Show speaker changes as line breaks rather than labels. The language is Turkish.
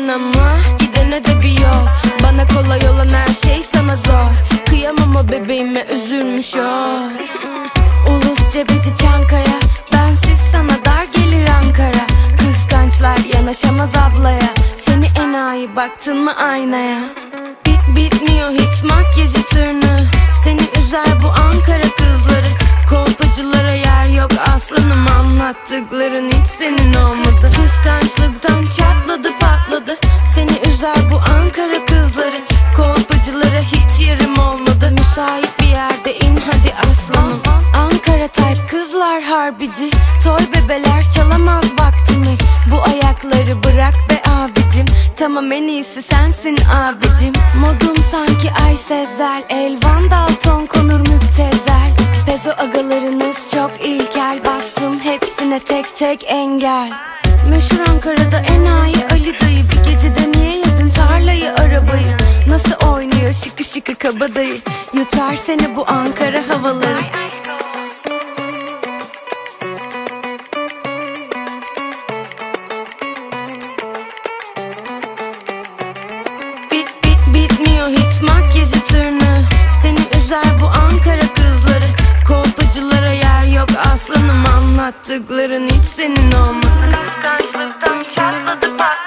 ama gidene de yol. Bana kolay olan her şey sana zor. Kıyamam o bebeğime üzülmüş o. Ulus cebeci Çankaya Bensiz sana dar gelir Ankara. Kıskançlar yanaşamaz ablaya. Seni enayi baktın mı aynaya? Bit bitmiyor hiç makyajı tırnı Seni üzer bu Ankara kızları. Kolpacılara yer yok aslanım. Anlattıkların hiç senin olmadı Ankara kızları Kolpacılara hiç yerim olmadı. Müsait bir yerde in hadi aslanım. Ankara type kızlar harbici Toy bebeler çalamaz vaktimi. Bu ayakları bırak be abicim Tamam en iyisi sensin abicim. Modum sanki Ay Sezel Elvan Dalton konur müptezel. Pezo agalarınız çok ilkel Bastım hepsine tek tek engel. Meşhur Ankara'da enayi Ali dayı Bir gecede niye kabadayı. Yutar seni bu Ankara havaları. Bit bit bitmiyor hiç makyajı tırnı Seni üzer bu Ankara kızları. Kolpacılara yer yok aslanım. Anlattıkların hiç senin olmadı. Kıskançlıktan çatladı patladı